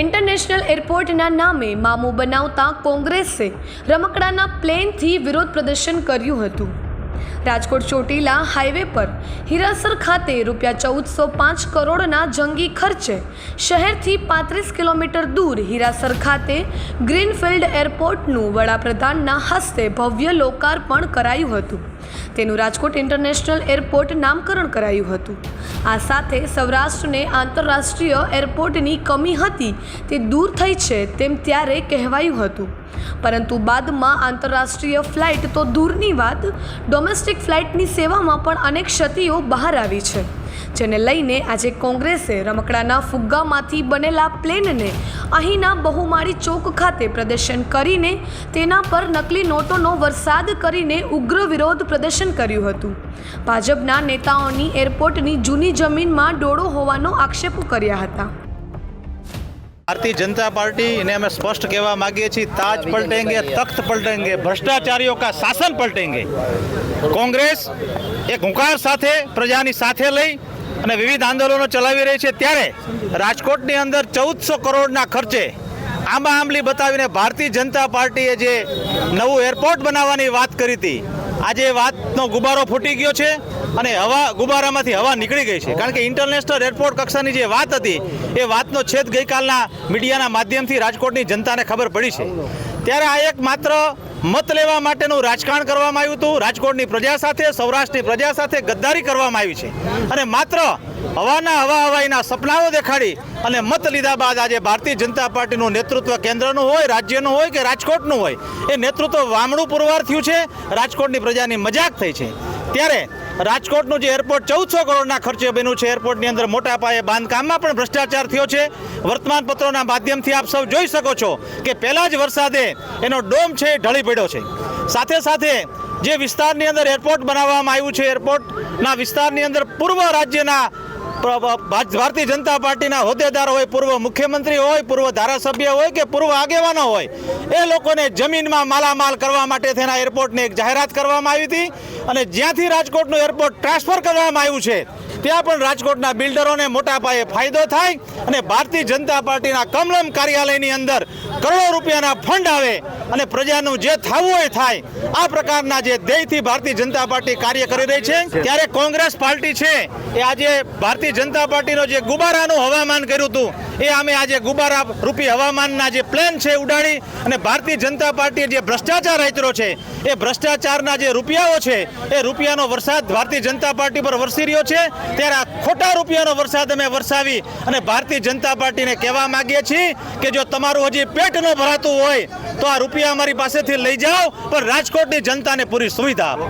International એરપોર્ટના નામે મામો બનાવતા કોંગ્રેસે રમકડાના પ્લેનથી વિરોધ પ્રદર્શન કર્યું હતું. રાજકોટ ચોટીલા હાઈવે પર હિરાસર ખાતે રૂપિયા ચૌદસો પાંચ કરોડના જંગી ખર્ચે શહેરથી પાંત્રીસ કિલોમીટર દૂર હિરાસર ખાતે ગ્રીનફિલ્ડ એરપોર્ટનું વડાપ્રધાનના હસ્તે ભવ્ય લોકાર્પણ કરાયું હતું. તેનું રાજકોટ ઇન્ટરનેશનલ એરપોર્ટ નામકરણ કરાયું હતું. આ સાથે સૌરાષ્ટ્રને આંતરરાષ્ટ્રીય એરપોર્ટની કમી હતી, તે દૂર થઈ છે તેમ ત્યારે કહેવાયું હતું. પરંતુ બાદમાં આંતરરાષ્ટ્રીય ફ્લાઇટ તો દૂરની વાત, ડોમેસ્ટિક ફ્લાઇટની સેવામાં પણ અનેક ક્ષતિઓ બહાર આવી છે. જેને લઈને આજે કોંગ્રેસે રમકડાના ફુગ્ગામાંથી બનેલા પ્લેનને અહીંના બહુમાળી ચોક ખાતે પ્રદર્શન કરીને તેના પર નકલી નોટોનો વરસાદ કરીને ઉગ્ર વિરોધ પ્રદર્શન કર્યું હતું. ભાજપના નેતાઓની એરપોર્ટની જૂની જમીનમાં ડોળો હોવાનો આક્ષેપ કર્યા હતા. ભારતીય જનતા પાર્ટી એને અમે સ્પષ્ટ કહેવા માંગીએ છીએ, તાજ પલટેંગે, તખ્ત પલટેંગે, ભ્રષ્ટાચારીઓ કા શાસન પલટેંગે. કોંગ્રેસ એક હુંકાર સાથે, પ્રજાની સાથે લઈ અને વિવિધ આંદોલનો ચલાવી રહી છે ત્યારે રાજકોટની અંદર ચૌદસો કરોડના ખર્ચે આંબા આંબલી બતાવીને ભારતીય જનતા પાર્ટીએ જે નવું એરપોર્ટ બનાવવાની વાત કરી હતી, આજે વાતનો ગુબારો ફૂટી ગયો છે અને હવા, ગુબારામાંથી હવા નીકળી ગઈ છે. કારણ કે ઇન્ટરનેશનલ એરપોર્ટ કક્ષાની જે વાત હતી, એ વાતનો છેદ ગઈકાલના મીડિયાના માધ્યમથી રાજકોટની જનતાને ખબર પડી છે. ત્યારે આ એક માત્ર મત લેવા માટેનું રાજકારણ કરવામાં આવ્યું હતું. રાજકોટની પ્રજા સાથે, સૌરાષ્ટ્રની પ્રજા સાથે ગદ્દારી કરવામાં આવી છે. અને માત્ર હવાના હવા હવાઈના સપનાઓ દેખાડી અને મત લીધા બાદ આજે ભારતીય જનતા પાર્ટીનું નેતૃત્વ કેન્દ્રનું હોય, રાજ્યનું હોય કે રાજકોટનું હોય, એ નેતૃત્વ વામણું પુરવાર થયું છે. રાજકોટની પ્રજાની મજાક થઈ છે. ત્યારે રાજકોટનું જે એરપોર્ટ ચૌદસો કરોડના ખર્ચે બન્યું છે, એરપોર્ટની અંદર મોટા પાયે બાંધકામમાં પણ ભ્રષ્ટાચાર થયો છે. વર્તમાન પત્રોના માધ્યમથી આપ સૌ જોઈ શકો છો કે પહેલા જ વરસાદે એનો ડોમ છે ઢળી પડ્યો છે. સાથે સાથે જે વિસ્તારની અંદર એરપોર્ટ બનાવવામાં આવ્યું છે, એરપોર્ટના વિસ્તારની અંદર પૂર્વ રાજ્યના ભારતીય જનતા પાર્ટીના હોદ્દેદાર હોય, પૂર્વ મુખ્યમંત્રી હોય, પૂર્વ ધારાસભ્ય હોય કે પૂર્વ આગેવાનો હોય, એ લોકોને જમીનમાં માલામાલ કરવા માટે તેના એરપોર્ટની એક જાહેરાત કરવામાં આવી હતી અને જ્યાંથી રાજકોટનું એરપોર્ટ ટ્રાન્સફર કરવામાં આવ્યું છે, ત્યાં પણ રાજકોટના બિલ્ડરોને મોટા પાયે ફાયદો થાય અને ભારતીય જનતા પાર્ટીના કમલમ કાર્યાલયની અંદર કરોડો રૂપિયાના ફંડ આવે અને પ્રજાનું જે થવું હોય થાય. આ પ્રકારના જે ધ્યેયથી ભારતીય જનતા પાર્ટી કાર્ય કરી રહી છે, ત્યારે કોંગ્રેસ પાર્ટી છે. એ આજે ભારતીય જનતા પાર્ટીનો જે ગુબારાનું હવામાન કર્યું હતું, એ અમે આજે ગુબારા રૂપી હવામાનના જે પ્લેન છે ઉડાડી અને ભારતીય જનતા પાર્ટીએ જે ભ્રષ્ટાચાર આચર્યો છે, એ ભ્રષ્ટાચારના જે રૂપિયાઓ છે, એ રૂપિયાનો વરસાદ ભારતીય જનતા પાર્ટી પર વરસી રહ્યો છે. ત્યારે આ ખોટા રૂપિયાનો વરસાદ અમે વરસાવી અને ભારતીય જનતા પાર્ટીને કહેવા માગીએ છીએ કે જો તમારું હજી પેટ ન ભરાતું હોય, તો આ રૂપિયા અમારી પાસેથી લઈ જાઓ પણ રાજકોટની જનતાને પૂરી સુવિધા આપો.